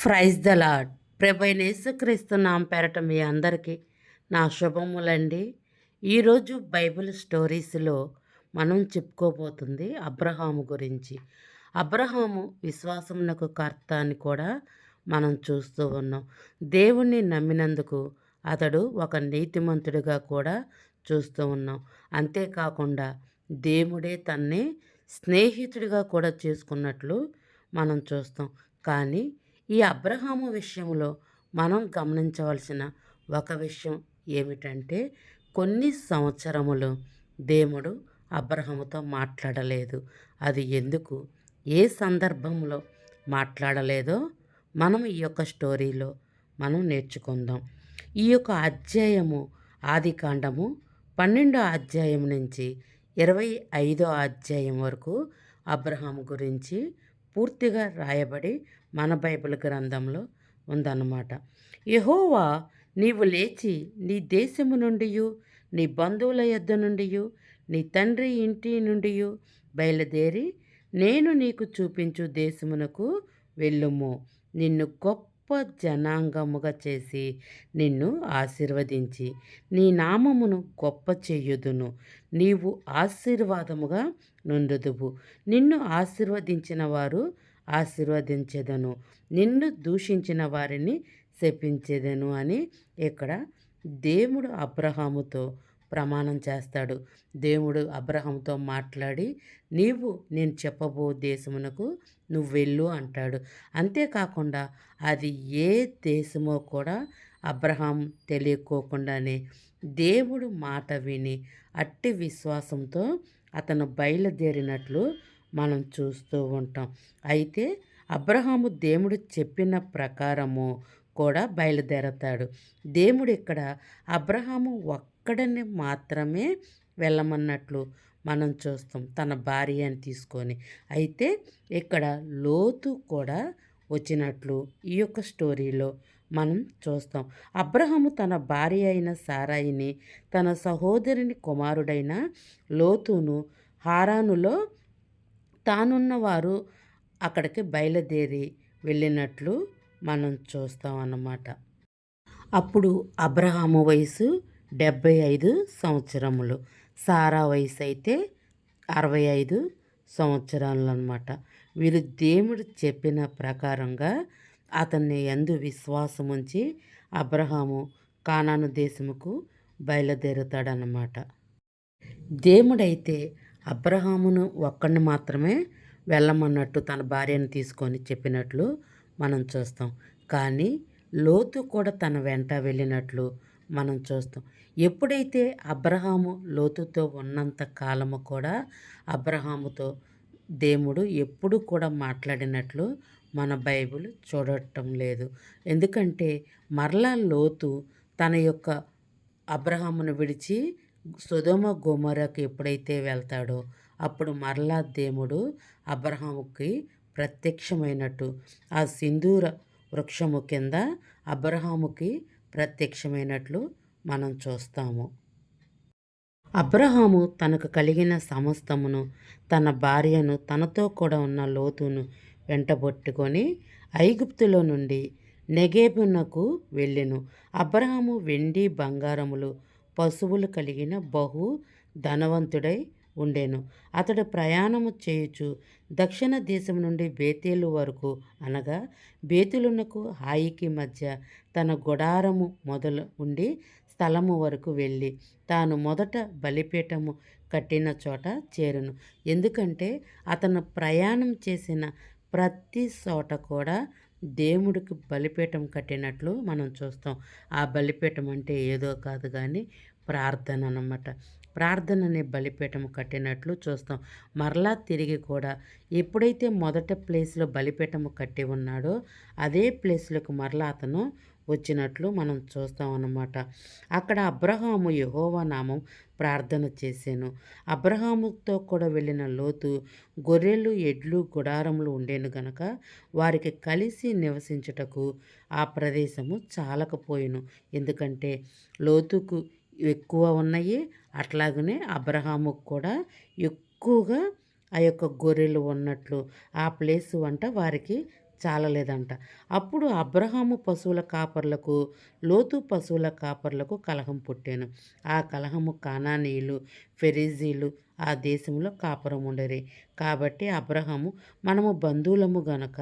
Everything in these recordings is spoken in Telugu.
ఫ్రైజ్ ద లాడ్ ప్రభైన యేసుక్రీస్తు పేరట మీ అందరికీ నా శుభములండి. ఈరోజు బైబిల్ స్టోరీస్లో మనం చెప్పుకోబోతుంది అబ్రహాము గురించి. అబ్రహాము విశ్వాసమునకు కర్త అని కూడా మనం చూస్తూ ఉన్నాం. దేవుణ్ణి నమ్మినందుకు అతడు ఒక నీతిమంతుడిగా కూడా చూస్తూ ఉన్నాం. అంతేకాకుండా దేవుడే తన్ని స్నేహితుడిగా కూడా చేసుకున్నట్లు మనం చూస్తాం. కానీ ఈ అబ్రహాము విషయంలో మనం గమనించవలసిన ఒక విషయం ఏమిటంటే కొన్ని సంవత్సరములు దేవుడు అబ్రహముతో మాట్లాడలేదు. అది ఎందుకు? ఏ సందర్భంలో మాట్లాడలేదో మనం ఈ యొక్క స్టోరీలో మనం నేర్చుకుందాం. ఈ యొక్క అధ్యాయము ఆది కాండము పన్నెండో అధ్యాయం నుంచి ఇరవై ఐదో అధ్యాయం వరకు అబ్రహాం గురించి పూర్తిగా రాయబడి మన బైబిల్ గ్రంథంలో ఉందన్నమాట. యహోవా నీవు లేచి నీ దేశము నుండి నీ బంధువుల యొద్ద నుండి నీ తండ్రి ఇంటి నుండి బయలుదేరి నేను నీకు చూపించు దేశమునకు వెళ్ళుము. నిన్ను గొప్ప జనాంగముగా చేసి నిన్ను ఆశీర్వదించి నీ నామమును గొప్ప చేయుదును. నీవు ఆశీర్వాదముగా నుండుదువు. నిన్ను ఆశీర్వదించిన వారు ఆశీర్వదించేదను. నిన్ను దూషించిన వారిని శపించేదను అని ఇక్కడ దేవుడు అబ్రహాముతో ప్రమాణం చేస్తాడు. దేవుడు అబ్రహంతో మాట్లాడి నీవు నేను చెప్పబో దేశమునకు నువ్వు వెళ్ళు అంటాడు. అంతేకాకుండా అది ఏ దేశమో కూడా అబ్రహాం తెలియకోకుండానే దేవుడు మాట విని అట్టి విశ్వాసంతో అతను బయలుదేరినట్లు మనం చూస్తూ ఉంటాం. అయితే అబ్రహాము దేవుడు చెప్పిన ప్రకారము కూడా బయలుదేరతాడు. దేవుడు ఇక్కడ అబ్రహాము ఒక్కడని మాత్రమే వెళ్ళమన్నట్లు మనం చూస్తాం తన భార్యని తీసుకొని. అయితే ఇక్కడ లోతు కూడా వచ్చినట్లు ఈ యొక్క స్టోరీలో మనం చూస్తాం. అబ్రహము తన భార్య అయిన సారాయిని తన సహోదరుని కుమారుడైన లోతును హారానులో తానున్నవారు అక్కడికి బయలుదేరి వెళ్ళినట్లు మనం చూస్తాం అన్నమాట. అప్పుడు అబ్రహాము వయసు డెబ్భై ఐదు సంవత్సరములు. సారా వయసు అయితే అరవై ఐదు సంవత్సరాలు అనమాట వీరు దేవుడు చెప్పిన ప్రకారంగా అతన్ని ఎందు విశ్వాసం ఉంచి అబ్రహాము కానాను దేశముకు బయలుదేరుతాడనమాట దేవుడైతే అబ్రహామును ఒక్కడిని మాత్రమే వెళ్ళమన్నట్టు తన భార్యను తీసుకొని చెప్పినట్లు మనం చూస్తాం. కానీ లోతు కూడా తన వెంట వెళ్ళినట్లు మనం చూస్తాం. ఎప్పుడైతే అబ్రహాము లోతుతో ఉన్నంత కాలము కూడా అబ్రహాముతో దేవుడు ఎప్పుడు కూడా మాట్లాడినట్లు మన బైబిల్ చూడటం లేదు. ఎందుకంటే మరలా లోతు తన యొక్క అబ్రహామును విడిచి సుధమ గోమరకు ఎప్పుడైతే వెళ్తాడో అప్పుడు మరలా దేవుడు అబ్రహాముకి ప్రత్యక్షమైనట్టు ఆ సింధూర వృక్షము కింద అబ్రహాముకి ప్రత్యక్షమైనట్లు మనం చూస్తాము. అబ్రహాము తనకు కలిగిన సమస్తమును తన భార్యను తనతో కూడా ఉన్న లోతును వెంటబొట్టుకొని ఐగుప్తులో నుండి నెగేబునకు వెళ్ళెను. అబ్రహాము వెండి బంగారములు పశువులు కలిగిన బహు ధనవంతుడై ఉండెను. అతడు ప్రయాణము చేయుచు దక్షిణ దేశం నుండి బేతేలు వరకు అనగా బేతులునకు హాయికి మధ్య తన గుడారము మొదలు ఉండి స్థలము వరకు వెళ్ళి తాను మొదట బలిపీఠము కట్టిన చోట చేరును. ఎందుకంటే అతను ప్రయాణం చేసిన ప్రతి చోట కూడా దేవుడికి బలిపీఠం కట్టినట్లు మనం చూస్తాం. ఆ బలిపీఠం అంటే ఏదో కాదు కానీ ప్రార్థన అన్నమాట ప్రార్థన అనే బలిపీఠం కట్టినట్లు చూస్తాం. మరలా తిరిగి కూడా ఎప్పుడైతే మొదట ప్లేస్లో బలిపీఠము కట్టి ఉన్నాడో అదే ప్లేస్లోకి మరలా అతను వచ్చినట్లు మనం చూస్తాం అన్నమాట అక్కడ అబ్రహాము యహోవా నామం ప్రార్థన చేశాను అబ్రహాముతో కూడా వెళ్ళిన లోతు గొర్రెలు ఎడ్లు గుడారములు ఉండేను గనక వారికి కలిసి నివసించుటకు ఆ ప్రదేశము చాలకపోయాను. ఎందుకంటే లోతుకు ఎక్కువ ఉన్నాయి. అట్లాగనే అబ్రహాముకు కూడా ఎక్కువగా ఆ యొక్క గొర్రెలు ఉన్నట్లు ఆ ప్లేస్ వంట వారికి చాలలేదంట. అప్పుడు అబ్రహాము పశువుల కాపర్లకు లోతు పశువుల కాపర్లకు కలహం పుట్టాను. ఆ కలహము కానానీయులు ఫెరీజీలు ఆ దేశంలో కాపురం ఉండరి కాబట్టి అబ్రహము మనము బంధువులము గనక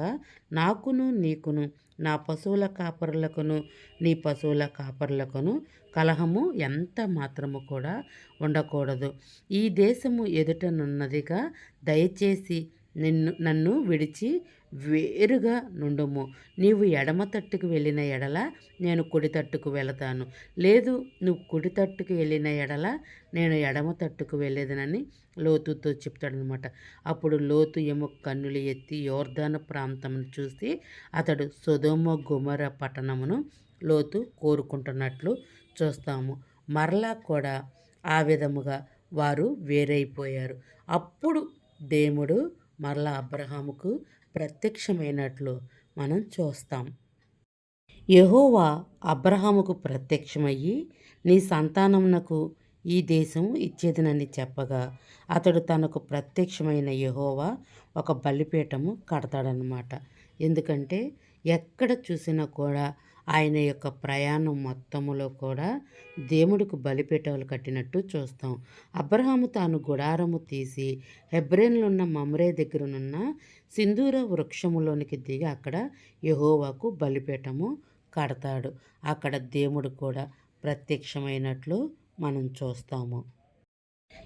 నాకును నీకును నా పశువుల కాపరులకును నీ పశువుల కాపరులకును కలహము ఎంత మాత్రము కూడా ఉండకూడదు. ఈ దేశము ఎదుటనున్నదిగా దయచేసి నిన్ను నన్ను విడిచి వేరుగా నుండుము. నీవు ఎడమ తట్టుకు వెళ్ళిన ఎడల నేను కుడి తట్టుకు వెళతాను. లేదు నువ్వు కుడి తట్టుకు వెళ్ళిన ఎడల నేను ఎడమ తట్టుకు వెళ్ళేదనని లోతుతో చెప్తాడనమాట. అప్పుడు లోతు ఎము కన్నులు ఎత్తి యోర్ధాన ప్రాంతమును చూసి అతడు సుధోమ గుమర పట్టణమును లోతు కోరుకుంటున్నట్లు చూస్తాము. మరలా కూడా ఆ విధముగా వారు వేరైపోయారు. అప్పుడు దేవుడు మరలా అబ్రహాముకు ప్రత్యక్షమైనట్లు మనం చూస్తాం. యహోవా అబ్రహాముకు ప్రత్యక్షమయ్యి నీ సంతానమునకు ఈ దేశం ఇచ్చేదనని చెప్పగా అతడు తనకు ప్రత్యక్షమైన యహోవా ఒక బలిపీఠము కడతాడనమాట ఎందుకంటే ఎక్కడ చూసినా కూడా ఆయన యొక్క ప్రయాణం మొత్తములో కూడా దేవుడికి బలిపీఠాలు కట్టినట్టు చూస్తాం. అబ్రహాము తాను గుడారము తీసి హెబ్రెన్లున్న మమరే మమ్రే దగ్గరనున్న సింధూర వృక్షములోనికి దిగి అక్కడ యహోవాకు బలిపీఠము కడతాడు. అక్కడ దేవుడు కూడా ప్రత్యక్షమైనట్లు మనం చూస్తాము.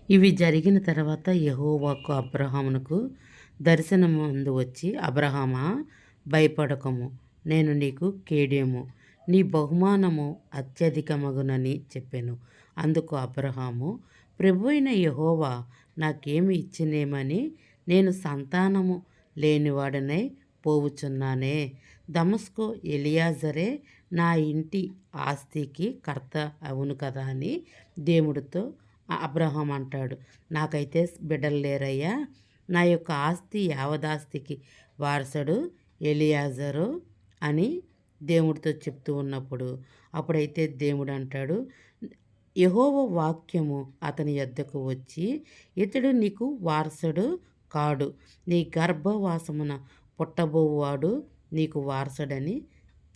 ఇవి జరిగిన తర్వాత యహోవాకు అబ్రహామునకు దర్శనం ముందు వచ్చి అబ్రహామా భయపడకము. నేను నీకు కేడేము నీ బహుమానము అత్యధికమగునని చెప్పాను. అందుకు అబ్రహాము ప్రభు అయిన యహోవా నాకేమి ఇచ్చినేమని నేను సంతానము లేనివాడనై పోవుచున్నానే. దమస్కో ఎలియాజరే నా ఇంటి ఆస్తికి కర్త అవును కదా అని దేవుడితో అబ్రహం అంటాడు. నాకైతే బిడ్డలు లేరయ్యా. నా యొక్క ఆస్తి యావదాస్తికి వారసుడు ఎలియాజరు. అని దేవుడితో చెప్తూ ఉన్నప్పుడు అప్పుడైతే దేవుడు అంటాడు యహోవ వాక్యము అతని యొద్దకు వచ్చి ఇతడు నీకు వారసుడు కాడు. నీ గర్భవాసమున పుట్టబోవాడు నీకు వారసుడని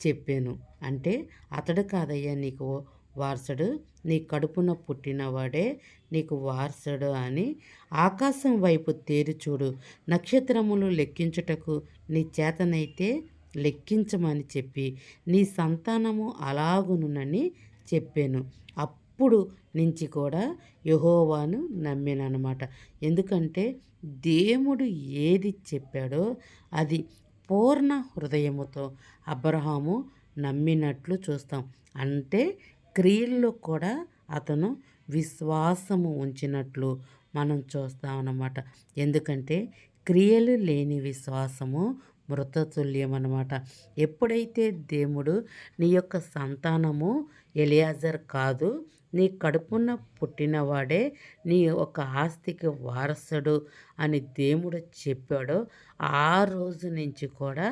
చెప్పాను. అంటే అతడు కాదయ్యా నీకు వారసుడు. నీ కడుపున పుట్టినవాడే నీకు వారసుడు అని ఆకాశం వైపు తేరుచూడు నక్షత్రములు లెక్కించుటకు నీ చేతనైతే లెక్కించమని చెప్పి నీ సంతానము అలాగునునని చెప్పాను. అప్పుడు నుంచి కూడా యహోవాను నమ్మినమాట ఎందుకంటే దేవుడు ఏది చెప్పాడో అది పూర్ణ హృదయముతో అబ్రహాము నమ్మినట్లు చూస్తాం. అంటే క్రియల్లో కూడా అతను విశ్వాసము ఉంచినట్లు మనం చూస్తామన్నమాట. ఎందుకంటే క్రియలు లేని విశ్వాసము మృతతుల్యం అనమాట ఎప్పుడైతే దేవుడు నీ యొక్క సంతానము ఎలియాజర్ కాదు నీ కడుపున పుట్టినవాడే నీ ఒక ఆస్తికి వారసుడు అని దేవుడు చెప్పాడో ఆ రోజు నుంచి కూడా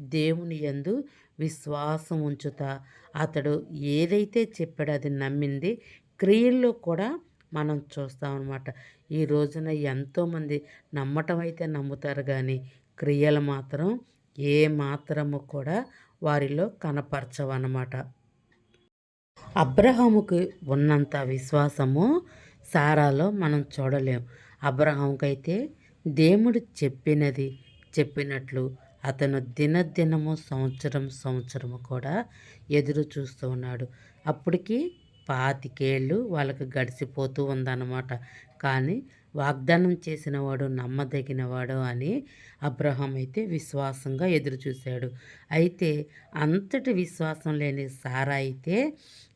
దేవుని ఎందు విశ్వాసం ఉంచుతా. అతడు ఏదైతే చెప్పాడో అది నమ్మింది. క్రియల్లో కూడా మనం చూస్తామన్నమాట. ఈ రోజున ఎంతోమంది నమ్మటం అయితే నమ్ముతారు కానీ క్రియలు మాత్రం ఏ మాత్రము కూడా వారిలో కనపరచవన్నమాట అబ్రహాముకి ఉన్నంత విశ్వాసము సారాలో మనం చూడలేం. అబ్రహాంకైతే దేవుడు చెప్పినది చెప్పినట్లు అతను దినదినము సంవత్సరం సంవత్సరము కూడా ఎదురు చూస్తూ ఉన్నాడు. అప్పటికి పాతికేళ్ళు వాళ్ళకి గడిచిపోతూ ఉందన్నమాట. కానీ వాగ్దానం చేసినవాడు నమ్మదగినవాడు అని అబ్రహం అయితే విశ్వాసంగా ఎదురుచూశాడు. అయితే అంతటి విశ్వాసం లేని సారా అయితే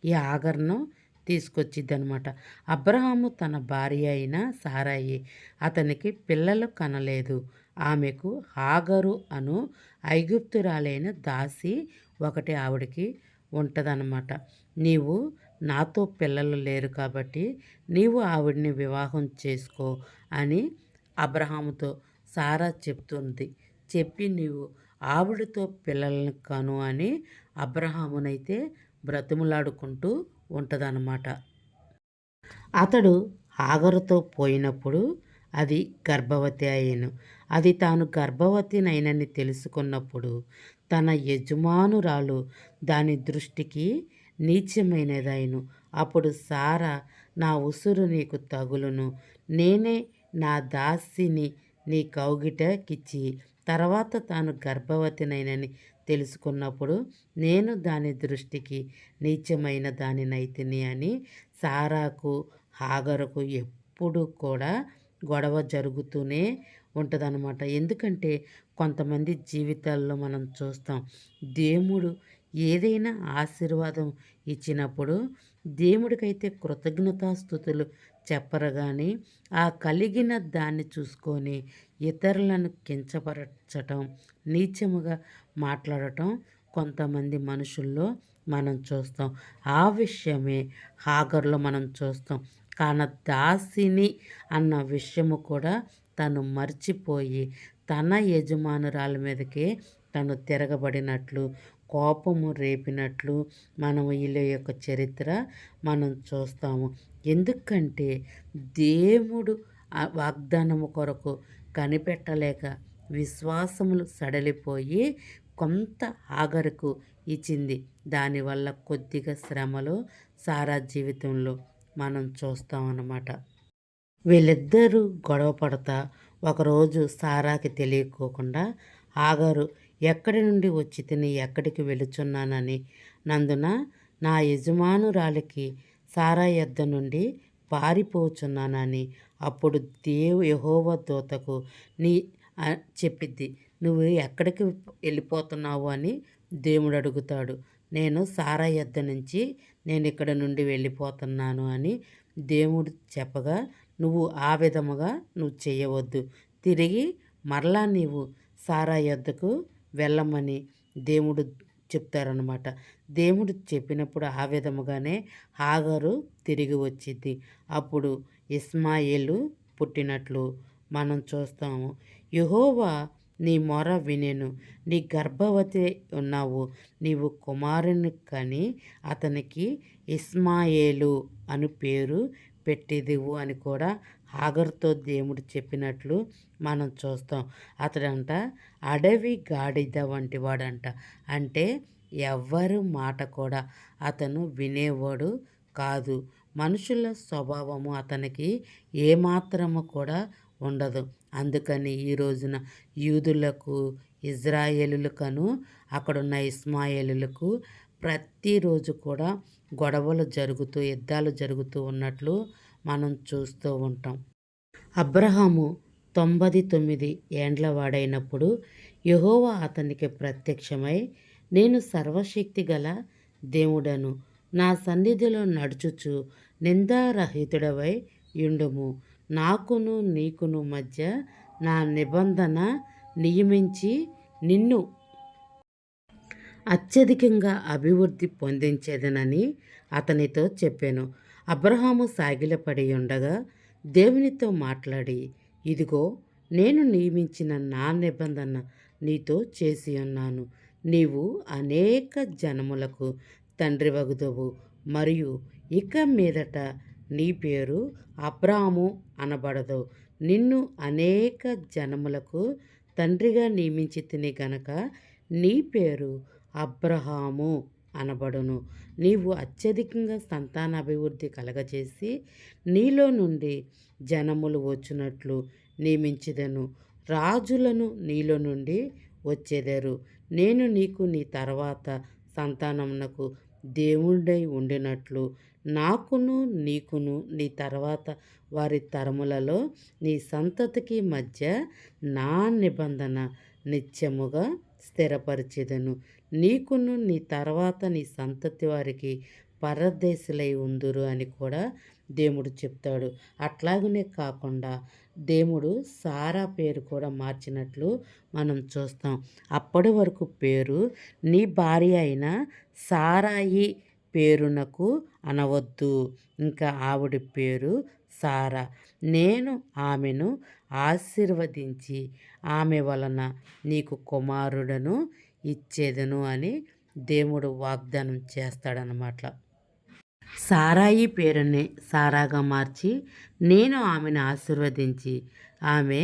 ఈ ఆగర్ను తీసుకొచ్చిద్ది అనమాట అబ్రహాము తన భార్య అయిన సారాయి అతనికి పిల్లలు కనలేదు. ఆమెకు హాగరు అను ఐగుప్తురాలైన దాసి ఒకటి ఆవిడకి ఉంటుందన్నమాట. నీవు నాతో పిల్లలు లేరు కాబట్టి నీవు ఆవిడ్ని వివాహం చేసుకో అని అబ్రహాముతో సారా చెప్తుంది. చెప్పి నీవు ఆవిడతో పిల్లలను కను అని అబ్రహామునైతే బ్రతిములాడుకుంటూ ఉంటుందన్నమాట. అతడు ఆగరుతో పోయినప్పుడు అది గర్భవతి అయ్యను. అది తాను గర్భవతినైనని తెలుసుకున్నప్పుడు తన యజమానురాలు దాని దృష్టికి నీచమైనదైను. అప్పుడు సారా నా ఉసురు నీకు తగులును. నేనే నా దాసిని నీ కౌగిటకిచ్చి తర్వాత తాను గర్భవతినైనని తెలుసుకున్నప్పుడు నేను దాని దృష్టికి నీచమైన దానినైతిని అని సారాకు హాగరకు ఎప్పుడు కూడా గొడవ జరుగుతూనే ఉంటుందన్నమాట. ఎందుకంటే కొంతమంది జీవితాల్లో మనం చూస్తాం దేవుడు ఏదైనా ఆశీర్వాదం ఇచ్చినప్పుడు దేవుడికైతే కృతజ్ఞతాస్థుతులు చెప్పరు కానీ ఆ కలిగిన దాన్ని చూసుకొని ఇతరులను కించపరచటం నీచముగా మాట్లాడటం కొంతమంది మనుషుల్లో మనం చూస్తాం. ఆ విషయమే హాగర్లో మనం చూస్తాం. కాన దాసిని అన్న విషయము కూడా తను మర్చిపోయి తన యజమానురాల మీదకే తను తిరగబడినట్లు కోపము రేపినట్లు మనం వీళ్ళ యొక్క చరిత్ర మనం చూస్తాము. ఎందుకంటే దేవుడు వాగ్దానము కొరకు కనిపెట్టలేక విశ్వాసములు సడలిపోయి కొంత ఆగరకు ఇచ్చింది. దానివల్ల కొద్దిగా శ్రమలు సారా జీవితంలో మనం చూస్తాం అన్నమాట వీళ్ళిద్దరూ గొడవ పడతా ఒకరోజు సారాకి తెలియకోకుండా ఆగరు. ఎక్కడి నుండి వచ్చి తిని ఎక్కడికి వెళుచున్నానని. నందున నా యజమానురాలికి సారా యొద్ద నుండి పారిపోచున్నానని. అప్పుడు దేవు యహోవ దూతకు నీ చెప్పిద్ది నువ్వు ఎక్కడికి వెళ్ళిపోతున్నావు? అని దేవుడు అడుగుతాడు. నేను సారా యొద్ద నుంచి నేను ఇక్కడ నుండి వెళ్ళిపోతున్నాను అని దేవుడు చెప్పగా నువ్వు ఆ విధముగా నువ్వు చేయవద్దు. తిరిగి మరలా నీవు సారా యొద్దకు వెళ్ళమని దేవుడు చెప్తారనమాట దేవుడు చెప్పినప్పుడు ఆ విధముగానే హాగరు తిరిగి వచ్చింది అప్పుడు ఇస్మాయిలు పుట్టినట్లు మనం చూస్తాము. యహోవా నీ మొర వినేను. నీ గర్భవతి ఉన్నావు. నీవు కుమారుని కని అతనికి ఇస్మాయేలు అని పేరు పెట్టేదివు అని కూడా హాగర్తో దేవుడు చెప్పినట్లు మనం చూస్తాం. అతడంట అడవి గాడిద వంటి వాడంట. అంటే ఎవ్వరు మాట కూడా అతను వినేవాడు కాదు. మనుషుల స్వభావము అతనికి ఏమాత్రము కూడా ఉండదు. అందుకని ఈ రోజున యూదులకు ఇజ్రాయేలులకను అక్కడున్న ఇస్మాయిలులకు ప్రతిరోజు కూడా గొడవలు జరుగుతూ యుద్ధాలు జరుగుతూ ఉన్నట్లు మనం చూస్తూ ఉంటాం. అబ్రహాము తొంభై తొమ్మిది ఏండ్ల వాడైనప్పుడు యహోవా అతనికి ప్రత్యక్షమై నేను సర్వశక్తి గల దేవుడను నా సన్నిధిలో నడుచుచు నిందారహితుడవై యుండుము. నాకును నీకును మధ్య నా నిబంధన నియమించి నిన్ను అత్యధికంగా అభివృద్ధి పొందించేదనని అతనితో చెప్పాను. అబ్రహాము సాగిలపడి ఉండగా దేవునితో మాట్లాడి ఇదిగో నేను నియమించిన నా నిబంధన నీతో చేసి ఉన్నాను. నీవు అనేక జనములకు తండ్రి వగుదవు. మరియు ఇక మీదట నీ పేరు అబ్రాము అనబడదు. నిన్ను అనేక జనములకు తండ్రిగా నియమించి తిని గనక నీ పేరు అబ్రహాము అనబడును. నీవు అత్యధికంగా సంతానాభివృద్ధి కలగజేసి నీలో నుండి జనములు వచ్చినట్లు నియమించదను. రాజులను నీలో నుండి వచ్చేదారు. నేను నీకు నీ తర్వాత సంతానమునకు దేవుడై ఉండినట్లు నాకును నీకును నీ తర్వాత వారి తరములలో నీ సంతతికి మధ్య నా నిబంధన నిత్యముగా స్థిరపరిచేదను. నీకును నీ తర్వాత నీ సంతతి వారికి పరదేశులై ఉందురు అని కూడా దేవుడు చెప్తాడు. అట్లాగనే కాకుండా దేవుడు సారా పేరు కూడా మార్చినట్లు మనం చూస్తాం. అప్పటి వరకు పేరు నీ భార్య అయిన సారాయి పేరునకు అనవద్దు. ఇంకా ఆవిడ పేరు సారా. నేను ఆమెను ఆశీర్వదించి ఆమె వలన నీకు కుమారుడను ఇచ్చేదను అని దేవుడు వాగ్దానం చేస్తాడనమాట సారాయి పేరుని సారాగా మార్చి నేను ఆమెను ఆశీర్వదించి ఆమె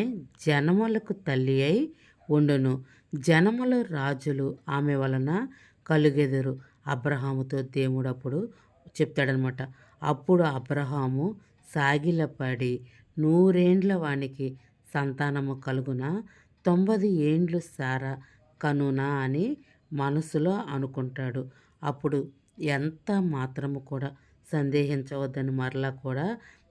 జనములకు తల్లి అయి ఉండును. జనముల రాజులు ఆమె వలన కలుగెదరు. అబ్రహాముతో దేవుడు అప్పుడు చెప్తాడనమాట అప్పుడు అబ్రహాము సాగిలపడి నూరేండ్ల వానికి సంతానము కలుగున తొంభై ఏండ్లు సారా కనునా అని మనసులో అనుకుంటాడు. అప్పుడు ఎంత మాత్రము కూడా సందేహించవద్దని మరలా కూడా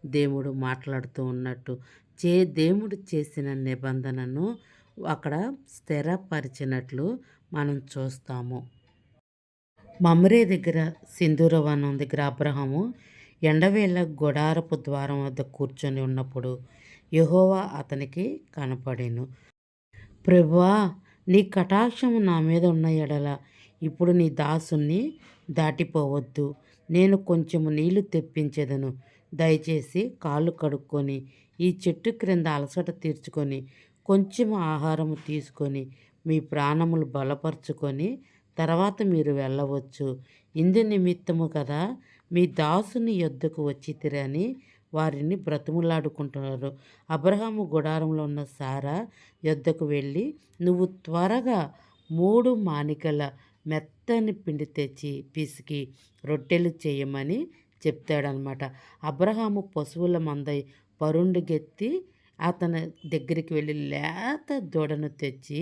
దేవుడు మాట్లాడుతూ ఉన్నట్టు. చే దేవుడు చేసిన నిబంధనను అక్కడ స్థిరపరిచినట్లు మనం చూస్తాము. మమ్రే దగ్గర సింధూరవనం దగ్గర అబ్రహము ఎండవేళ గొడారపు ద్వారం వద్ద కూర్చొని ఉన్నప్పుడు యహోవా అతనికి కనపడేను. ప్రభువా నీ కటాక్షము నా మీద ఉన్న ఎడల. ఇప్పుడు నీ దాసుని దాటిపోవద్దు. నేను కొంచెము నీళ్ళు తెప్పించేదను. దయచేసి కాళ్ళు కడుక్కొని ఈ చెట్టు క్రింద అలసట తీర్చుకొని కొంచెం ఆహారము తీసుకొని మీ ప్రాణములు బలపరుచుకొని తర్వాత మీరు వెళ్ళవచ్చు. ఇందు నిమిత్తము కదా మీ దాసుని యొద్దకు వచ్చి తిరని వారిని బ్రతుములాడుకుంటున్నారు. అబ్రహాము గుడారంలో ఉన్న సారా యొద్దకు వెళ్ళి నువ్వు త్వరగా మూడు మానికల మెత్తని పిండి తెచ్చి పిసికి రొట్టెలు చేయమని చెప్తాడనమాట. అబ్రహాము పశువుల మందై పరుండుగెత్తి అతని దగ్గరికి వెళ్ళి లేత దూడను తెచ్చి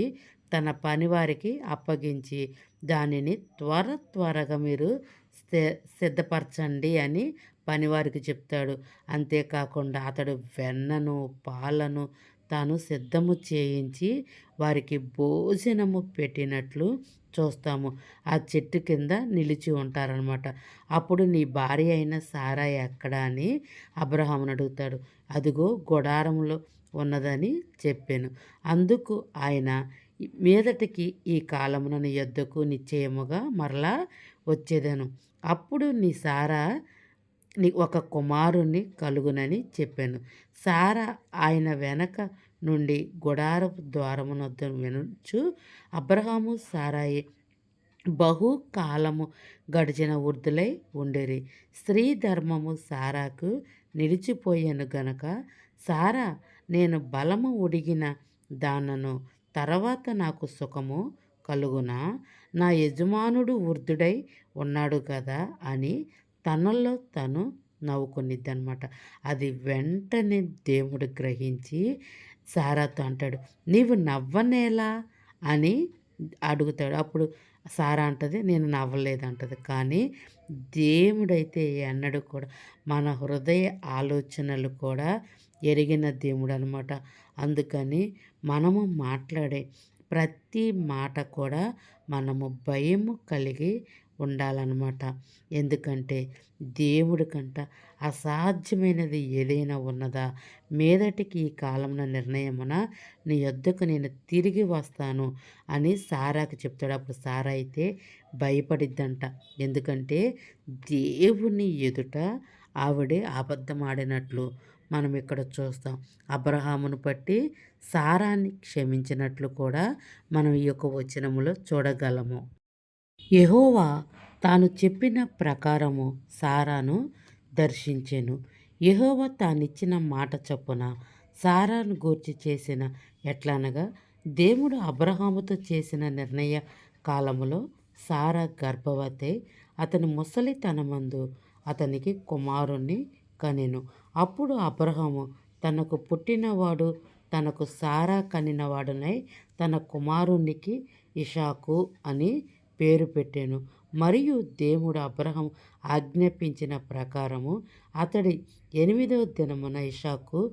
తన పనివారికి అప్పగించి దానిని త్వర త్వరగా మీరు సిద్ధపరచండి అని పనివారికి చెప్తాడు. అంతేకాకుండా అతడు వెన్నను పాలను తాను సిద్ధము చేయించి వారికి భోజనము పెట్టినట్లు చూస్తాము. ఆ చెట్టు కింద నిలిచి ఉంటారనమాట అప్పుడు నీ భార్య అయిన సారా ఎక్కడ అని అబ్రహామును అడుగుతాడు. అదిగో గుడారంలో ఉన్నదని చెప్పాను. అందుకు ఆయన మీదటికి ఈ కాలమున నీ యొద్దకు నిశ్చయముగా మరలా వచ్చేదను. అప్పుడు నీ సారా నీ ఒక కుమారుణ్ణి కలుగునని చెప్పాను. సారా ఆయన వెనక నుండి గుడారపు ద్వారమునొద్ద వినుచు అబ్రహాము సారాయి బహు కాలము గడిచిన వృద్ధులై ఉండేరి. స్త్రీ ధర్మము సారాకు నిలిచిపోయాను గనక సారా నేను బలము ఉడిగిన దానను తర్వాత నాకు సుఖము కలుగునా? నా యజమానుడు వృద్ధుడై ఉన్నాడు కదా అని తనలో తను నవ్వుకునిద్ది అనమాట అది వెంటనే దేవుడు గ్రహించి సారాతో అంటాడు నీవు నవ్వనేలా? అని అడుగుతాడు. అప్పుడు సారా అంటది నేను నవ్వలేదు అంటది కానీ దేవుడైతే ఎన్నడు కూడా మన హృదయ ఆలోచనలు కూడా ఎరిగిన దేవుడు అనమాట అందుకని మనము మాట్లాడే ప్రతి మాట కూడా మనము భయము కలిగి ఉండాలన్నమాట. ఎందుకంటే దేవుడి కంట అసాధ్యమైనది ఏదైనా ఉన్నదా? మీదటికి ఈ కాలంలో నిర్ణయమున నీ యొద్దకు నేను తిరిగి వస్తాను అని సారాకి చెప్తాడు. అప్పుడు సారా అయితే భయపడిద్దంట. ఎందుకంటే దేవుని ఎదుట ఆవిడే అబద్ధమాడినట్లు మనం ఇక్కడ చూస్తాం. అబ్రహామును బట్టి సారాన్ని క్షమించినట్లు కూడా మనం ఈ యొక్క వచనములో చూడగలము. యహోవా తాను చెప్పిన ప్రకారము సారాను దర్శించెను. యహోవా తానిచ్చిన మాట చొప్పున సారాను గూర్చి చేసిన ఎట్లనగా దేవుడు అబ్రహాముతో చేసిన నిర్ణయ కాలములో సారా గర్భవతి అతని ముసలితనమందు అతనికి కుమారుణ్ణి కనెను. అప్పుడు అబ్రహాము తనకు పుట్టినవాడు తనకు సారా కనినవాడునై తన కుమారునికి ఇషాకు అని పేరు పెట్టాను. మరియు దేవుడు అబ్రహం ఆజ్ఞాపించిన ప్రకారము అతడి ఎనిమిదవ దినమున ఇషాకు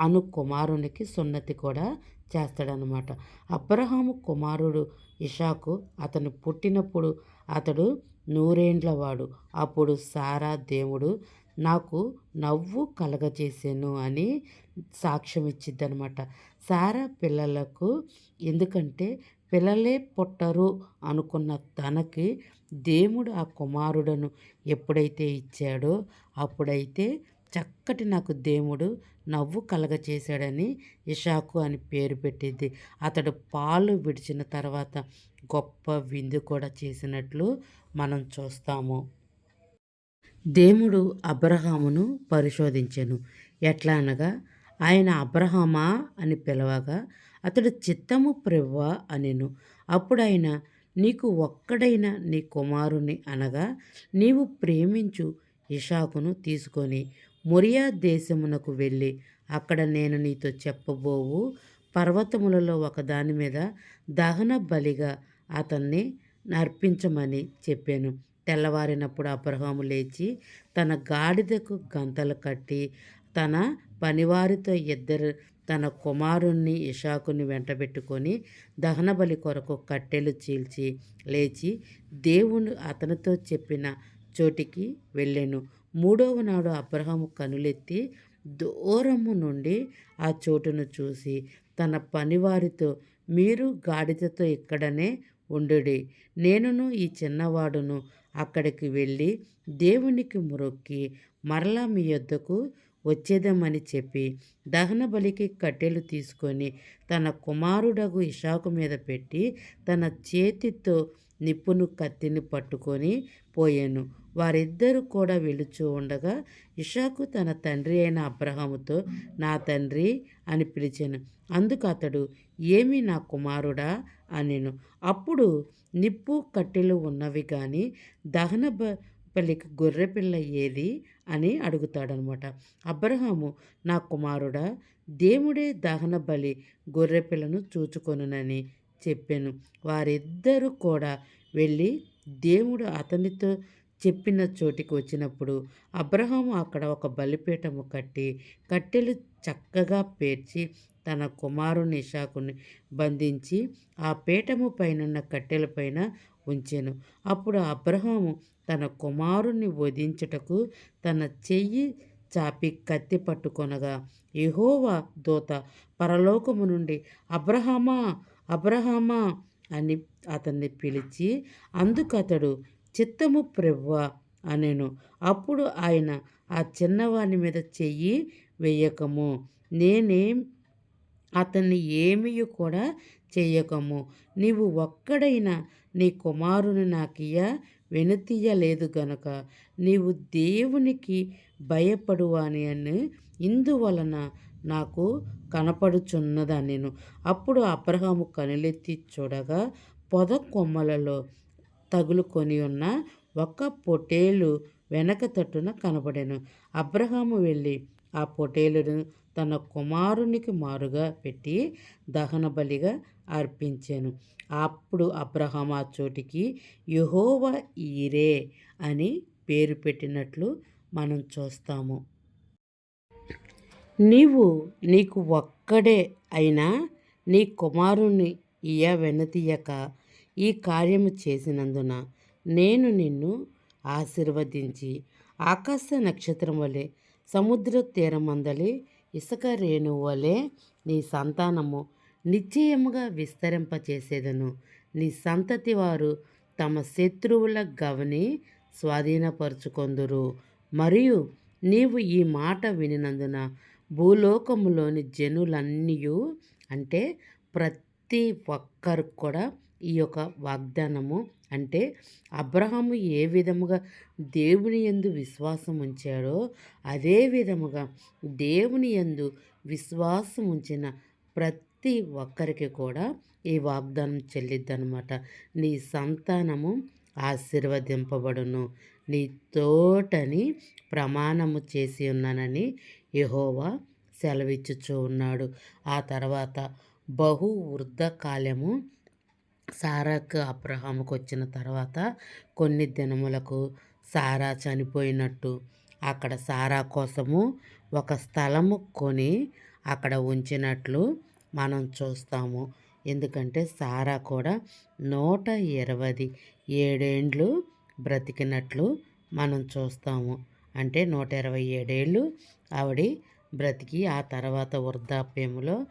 అను కుమారునికి సున్నతి కూడా చేస్తాడనమాట అబ్రహాము కుమారుడు ఇషాకు అతను పుట్టినప్పుడు అతడు నూరేండ్లవాడు. అప్పుడు సారా దేవుడు నాకు నవ్వు కలగజేసాను అని సాక్ష్యం ఇచ్చిద్దనమాట సారా పిల్లలకు ఎందుకంటే పిల్లలే పుట్టరు అనుకున్న తనకి దేవుడు ఆ కుమారుడను ఎప్పుడైతే ఇచ్చాడో అప్పుడైతే చక్కటి నాకు దేవుడు నవ్వు కలగచేశాడని ఇషాకు అని పేరు పెట్టింది. అతడు పాలు విడిచిన తర్వాత గొప్ప విందు కూడా చేసినట్లు మనం చూస్తాము. దేవుడు అబ్రహామును పరిశోధించెను. ఎట్లా అనగా ఆయన అబ్రహామా అని పిలవగా అతడు చిత్తము ప్రవ్వా అనెను. అప్పుడు ఆయన నీకు ఒక్కడైన నీ కుమారుని అనగా నీవు ప్రేమించు ఇషాకును తీసుకొని మొరియా దేశమునకు వెళ్ళి అక్కడ నేను నీతో చెప్పబోవు పర్వతములలో ఒకదాని మీద దహన బలిగా అతన్ని నర్పించమని చెప్పాను. తెల్లవారినప్పుడు అబ్రహాము లేచి తన గాడిదకు గంతలు కట్టి తన పనివారితో ఇద్దరు తన కుమారుణ్ణి ఇషాకుని వెంటబెట్టుకొని దహనబలి కొరకు కట్టెలు చీల్చి లేచి దేవుని అతనితో చెప్పిన చోటికి వెళ్ళాను. మూడవ నాడు అబ్రహాము కనులెత్తి దూరము నుండి ఆ చోటును చూసి తన పనివారితో మీరు గాడిదతో ఇక్కడనే ఉండుడి. నేనును ఈ చిన్నవాడును అక్కడికి వెళ్ళి దేవునికి మొరొక్కి మరలా మీ యొద్దకు వచ్చేదమని చెప్పి దహన బలికి కట్టెలు తీసుకొని తన కుమారుడగు ఇషాకు మీద పెట్టి తన చేతితో నిప్పును కత్తిని పట్టుకొని పోయాను. వారిద్దరూ కూడా వెళుచూ ఉండగా ఇషాకు తన తండ్రి అయిన అబ్రహాముతో నా తండ్రి అని పిలిచాను. అందుకు అతడు ఏమి నా కుమారుడా? అనెను. అప్పుడు నిప్పు కట్టెలు ఉన్నవి కానీ దహన బలికి గొర్రెపిల్ల ఏది అని అడుగుతాడనమాట. అబ్రహాము నా కుమారుడా దేవుడే దహన బలి గొర్రెపిల్లను చూచుకొనునని చెప్పాను. వారిద్దరూ కూడా వెళ్ళి దేవుడు అతనితో చెప్పిన చోటికి వచ్చినప్పుడు అబ్రహాము అక్కడ ఒక బలిపీఠము కట్టి కట్టెలు చక్కగా పేర్చి తన కుమారుని ఇషాకుని బంధించి ఆ పీఠము పైన కట్టెలపైన ఉంచెను. అప్పుడు అబ్రహాము తన కుమారుణ్ణి వధించుటకు తన చెయ్యి చాపి కత్తి పట్టుకొనగా యహోవా దూత పరలోకము నుండి అబ్రహమా అబ్రహమా అని అతన్ని పిలిచి అందుకు అతడు చిత్తము ప్రవ్వ అనెను. అప్పుడు ఆయన ఆ చిన్నవాని మీద చెయ్యి వెయ్యకము నేనేం అతన్ని ఏమీ కూడా చేయకము. నీవు ఒక్కడైనా నీ కుమారుని నాకియ వెనుతీయలేదు గనక నీవు దేవునికి భయపడువాని అని ఇందువలన నాకు కనపడుచున్నదా నేను అప్పుడు అబ్రహాము కనులెత్తి చూడగా పొద కొమ్మలలో తగులుకొని ఉన్న ఒక పొటేలు వెనక తట్టున కనబడెను. అబ్రహాము వెళ్ళి ఆ పొటేలును తన కుమారునికి మారుగా పెట్టి దహన బలిగా అర్పించాను. అప్పుడు అబ్రహం ఆ చోటికి యహోవ ఈరే అని పేరు పెట్టినట్లు మనం చూస్తాము. నీవు నీకు ఒక్కడే అయినా నీ కుమారుని ఇయ వెనతీయక ఈ కార్యము చేసినందున నేను నిన్ను ఆశీర్వదించి ఆకాశ నక్షత్రం వలె సముద్ర తీరమందలి ఇసుక రేణువలె నీ సంతానము నిశ్చయముగా విస్తరింపచేసేదను. నీ సంతతి వారు తమ శత్రువుల గవని స్వాధీనపరుచుకొందురు. మరియు నీవు ఈ మాట వినినందున భూలోకములోని జనులన్నీ అంటే ప్రతి ఒక్కరు కూడా ఈ యొక్క వాగ్దానము అంటే అబ్రహాము ఏ విధముగా దేవుని యందు విశ్వాసం ఉంచాడో అదే విధముగా దేవుని యందు విశ్వాసం ఉంచిన ప్రతి ఒక్కరికి కూడా ఈ వాగ్దానం చెల్లిద్దనమాట నీ సంతానము ఆశీర్వదింపబడును. నీ తోటని ప్రమాణము చేసి ఉన్నానని యహోవా సెలవిచ్చుచూ ఉన్నాడు. ఆ తర్వాత బహు వృద్ధకాలము సారాకు అబ్రహాముకు వచ్చిన తర్వాత కొన్ని దినములకు సారా చనిపోయినట్టు అక్కడ సారా కోసము ఒక స్థలము కొని అక్కడ ఉంచినట్లు మనం చూస్తాము. ఎందుకంటే సారా కూడా నూట ఇరవై ఏడేండ్లు బ్రతికినట్లు మనం చూస్తాము. అంటే నూట ఇరవై ఏడేళ్ళు ఆవిడ బ్రతికి ఆ తర్వాత వృద్ధాప్యములో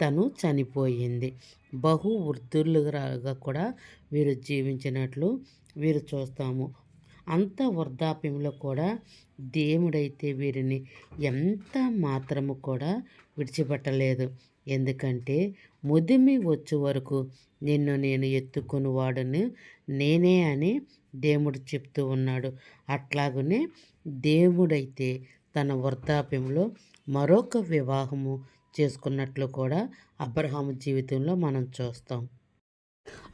తను చనిపోయింది. బహు వృద్ధులుగా కూడా వీరు జీవించినట్లు వీరు చూస్తాము. అంత వృద్ధాప్యంలో కూడా దేవుడైతే వీరిని ఎంత మాత్రము కూడా విడిచిపెట్టలేదు. ఎందుకంటే ముదిమి వచ్చే వరకు నిన్ను నేను ఎత్తుకుని నేనే అని దేవుడు చెప్తూ ఉన్నాడు. అట్లాగనే దేవుడైతే తన వృద్ధాప్యంలో మరొక వివాహము చేసుకున్నట్లు కూడా అబ్రహాము జీవితంలో మనం చూస్తాం.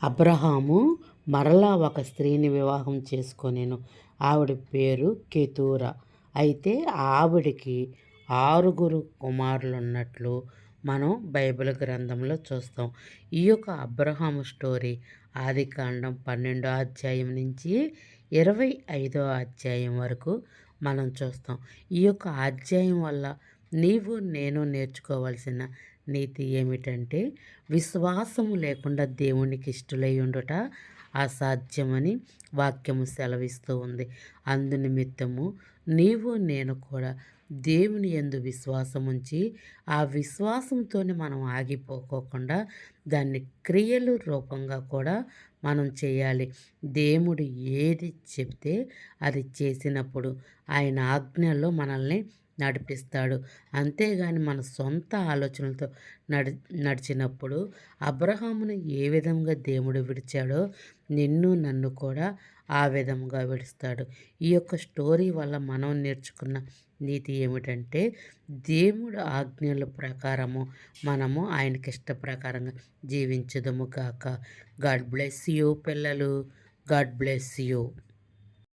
అబ్రహాము మరలా ఒక స్త్రీని వివాహం చేసుకొనేను. ఆవిడ పేరు కేతూర. అయితే ఆవిడికి ఆరుగురు కుమారులు ఉన్నట్లు మనం బైబిల్ గ్రంథంలో చూస్తాం. ఈ యొక్క అబ్రహాము స్టోరీ ఆది కాండం పన్నెండో అధ్యాయం నుంచి ఇరవై ఐదో అధ్యాయం వరకు మనం చూస్తాం. ఈ యొక్క అధ్యాయం వల్ల నీవు నేను నేర్చుకోవాల్సిన నీతి ఏమిటంటే విశ్వాసము లేకుండా దేవునికి ఇష్టలై ఉండుట అసాధ్యమని వాక్యము సెలవిస్తూ ఉంది. అందునిమిత్తము నీవు నేను కూడా దేవుని ఎందు విశ్వాసం ఉంచి ఆ విశ్వాసంతోనే మనం ఆగిపోకోకుండా దాన్ని క్రియలు రూపంగా కూడా మనం చేయాలి. దేవుడు ఏది చెప్తే అది చేసినప్పుడు ఆయన ఆజ్ఞల్లో మనల్ని నడిపిస్తాడు. అంతేగాని మన సొంత ఆలోచనలతో నడి నడిచినప్పుడు అబ్రహామును ఏ విధంగా దేవుడు విడిచాడో నిన్ను నన్ను కూడా ఆ విధంగా విడుస్తాడు. ఈ యొక్క స్టోరీ వల్ల మనం నేర్చుకున్న నీతి ఏమిటంటే దేవుడు ఆజ్ఞల ప్రకారము మనము ఆయనకి ఇష్ట ప్రకారంగా జీవించదము కాక గాడ్ బ్లెస్ యూ పిల్లలు. God bless you.